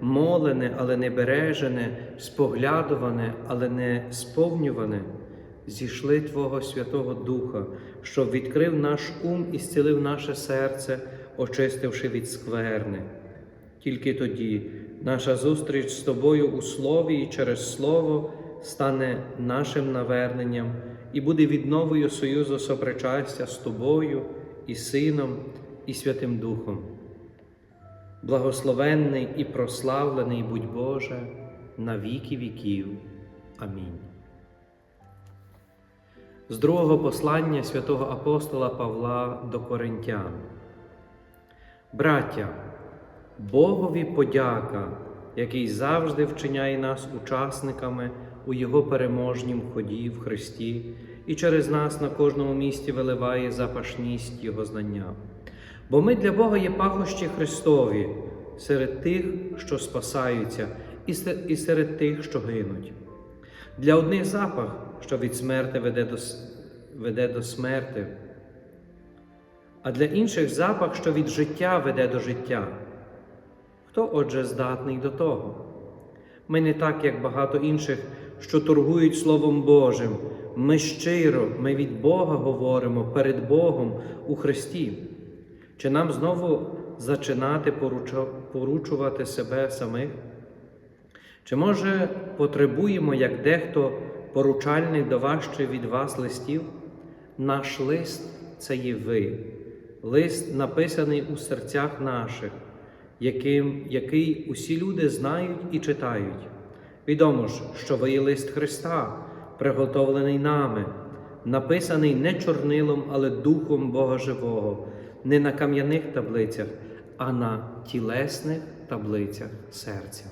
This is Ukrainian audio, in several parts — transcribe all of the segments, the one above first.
молене, але не бережене, споглядуване, але не сповнюване, зійшли Твого Святого Духа, щоб відкрив наш ум і зцілив наше серце, очистивши від скверни. Тільки тоді наша зустріч з тобою у слові і через слово стане нашим наверненням і буде відновою союзу сопричастя з тобою і Сином, і Святим Духом. Благословенний і прославлений будь Боже на віки віків. Амінь. З другого послання святого апостола Павла до Коринтян. Браття, Богові подяка, який завжди вчиняє нас учасниками у Його переможнім ході в Христі і через нас на кожному місці виливає запашність Його знання. Бо ми для Бога є пахощі Христові серед тих, що спасаються, і серед тих, що гинуть. Для одних запах, що від смерти веде до, веде до смерти, а для інших запах, що від життя веде до життя. Хто, отже, здатний до того? Ми не так, як багато інших, що торгують Словом Божим. Ми щиро, ми від Бога говоримо перед Богом у Христі. Чи нам знову зачинати поручувати себе самих? Чи може потребуємо, як дехто поручальних до вас від вас листів? Наш лист це є ви, лист написаний у серцях наших, яким, який усі люди знають і читають. Відомо ж, що ви є лист Христа, приготовлений нами, написаний не чорнилом, але Духом Бога Живого, не на кам'яних таблицях, а на тілесних таблицях серця.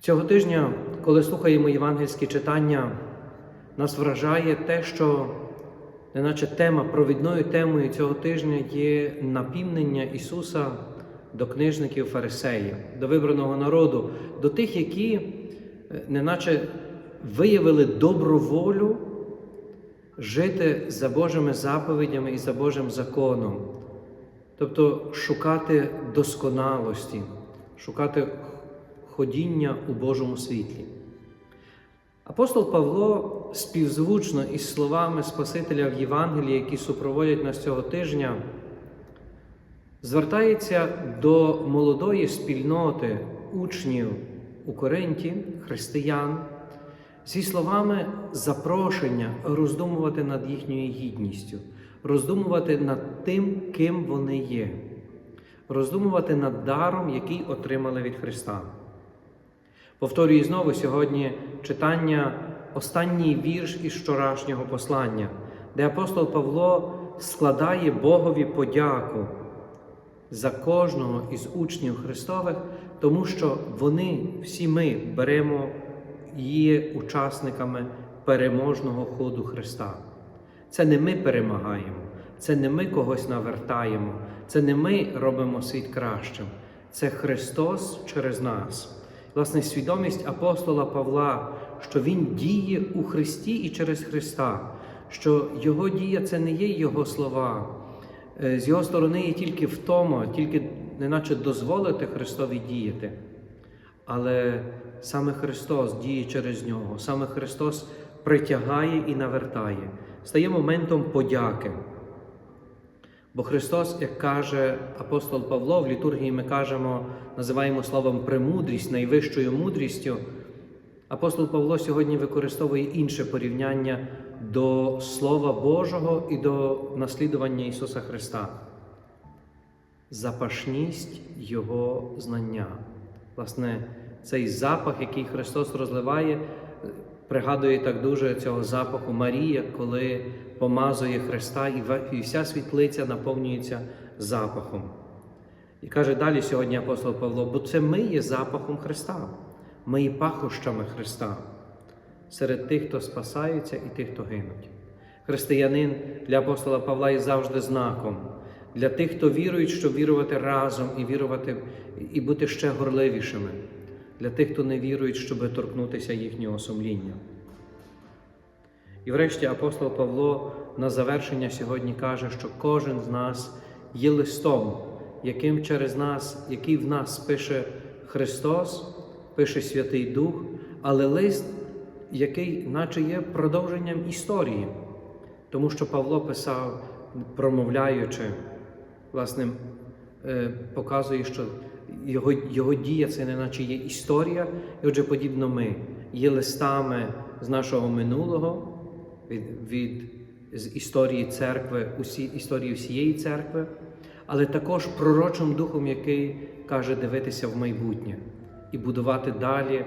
Цього тижня, коли слухаємо євангельські читання, нас вражає те, що неначе тема, провідною темою цього тижня є напівнення Ісуса до книжників фарисеїв, до вибраного народу, до тих, які е, неначе виявили добру волю жити за Божими заповідями і за Божим законом, тобто шукати досконалості, шукати ходіння у Божому світлі. Апостол Павло співзвучно із словами Спасителя в Євангелії, які супроводять нас цього тижня, звертається до молодої спільноти учнів у Коринті, християн, зі словами запрошення роздумувати над їхньою гідністю, роздумувати над тим, ким вони є, роздумувати над даром, який отримали від Христа. Повторюю знову сьогодні читання останній вірш із вчорашнього послання, де апостол Павло складає Богові подяку за кожного із учнів Христових, тому що вони, всі ми беремо є учасниками переможного ходу Христа. Це не ми перемагаємо, це не ми когось навертаємо, це не ми робимо світ кращим, це Христос через нас. Власне, свідомість апостола Павла, що Він діє у Христі і через Христа, що Його дія це не є Його слова. Е, З його сторони є тільки втома, тільки неначе дозволити Христові діяти. Але саме Христос діє через нього, саме Христос притягає і навертає, стає моментом подяки. Бо Христос, як каже апостол Павло, в літургії ми кажемо, називаємо словом премудрість, найвищою мудрістю. Апостол Павло сьогодні використовує інше порівняння до Слова Божого і до наслідування Ісуса Христа. Запашність Його знання. Власне, цей запах, який Христос розливає, пригадує так дуже цього запаху Марія, коли помазує Христа, і вся світлиця наповнюється запахом. І каже далі сьогодні апостол Павло, бо це ми є запахом Христа. Ми є пахощами Христа серед тих, хто спасаються, і тих, хто гинуть. Християнин для апостола Павла є завжди знаком для тих, хто вірують, щоб вірувати разом і вірувати і бути ще горливішими, для тих, хто не вірують, щоб торкнутися їхнього сумління. І врешті апостол Павло на завершення сьогодні каже, що кожен з нас є листом, яким через нас, який в нас пише Христос, пише Святий Дух, але лист, який наче є продовженням історії, тому що Павло писав, промовляючи, власне, е, показує, що його, його дія це не наче є історія, і отже, подібно ми є листами з нашого минулого, від, від з історії церкви, усі, історії всієї церкви, але також пророчим духом, який каже дивитися в майбутнє і будувати далі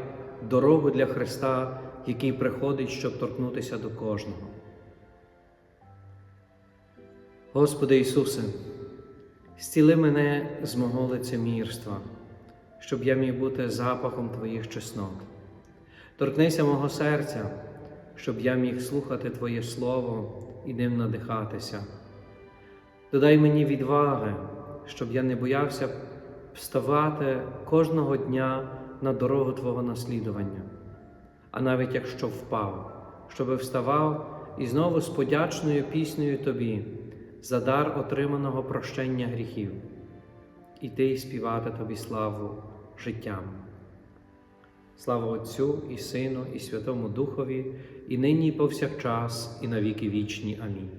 дорогу для Христа, який приходить, щоб торкнутися до кожного. Господи Ісусе, зціли мене з мого лицемірства, щоб я міг бути запахом Твоїх чеснот. Торкнися мого серця, щоб я міг слухати Твоє Слово і ним надихатися. Додай мені відваги, щоб я не боявся вставати кожного дня на дорогу Твого наслідування, а навіть якщо впав, щоби вставав і знову з подячною піснею Тобі за дар отриманого прощення гріхів, іти і співати Тобі славу життям. Слава Отцю і Сину, і Святому Духові, і нині, і повсякчас, і навіки вічні. Амінь.